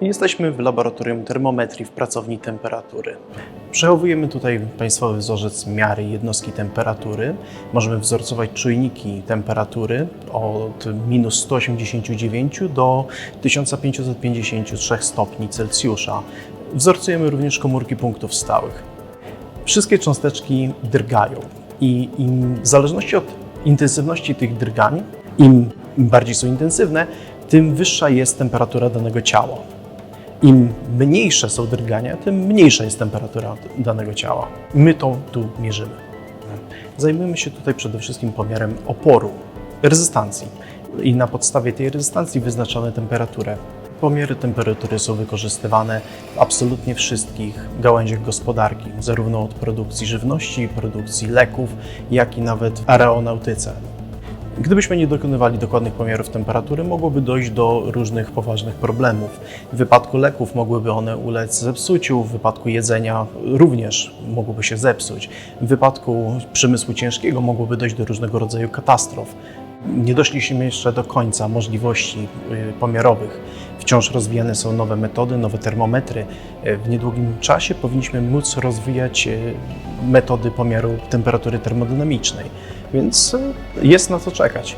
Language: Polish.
Jesteśmy w laboratorium termometrii w pracowni temperatury. Przechowujemy tutaj państwowy wzorzec miary jednostki temperatury. Możemy wzorcować czujniki temperatury od minus 189 do 1553 stopni Celsjusza. Wzorcujemy również komórki punktów stałych. Wszystkie cząsteczki drgają i im, w zależności od intensywności tych drgań, im bardziej są intensywne, tym wyższa jest temperatura danego ciała. Im mniejsze są drgania, tym mniejsza jest temperatura danego ciała. My to tu mierzymy. Zajmujemy się tutaj przede wszystkim pomiarem oporu, rezystancji i na podstawie tej rezystancji wyznaczamy temperaturę. Pomiary temperatury są wykorzystywane w absolutnie wszystkich gałęziach gospodarki, zarówno od produkcji żywności, produkcji leków, jak i nawet w aeronautyce. Gdybyśmy nie dokonywali dokładnych pomiarów temperatury, mogłoby dojść do różnych poważnych problemów. W wypadku leków mogłyby one ulec zepsuciu, w wypadku jedzenia również mogłoby się zepsuć. W wypadku przemysłu ciężkiego mogłoby dojść do różnego rodzaju katastrof. Nie doszliśmy jeszcze do końca możliwości y, pomiarowych. Wciąż rozwijane są nowe metody, nowe termometry. W niedługim czasie powinniśmy móc rozwijać y, metody pomiaru temperatury termodynamicznej, więc jest na co czekać.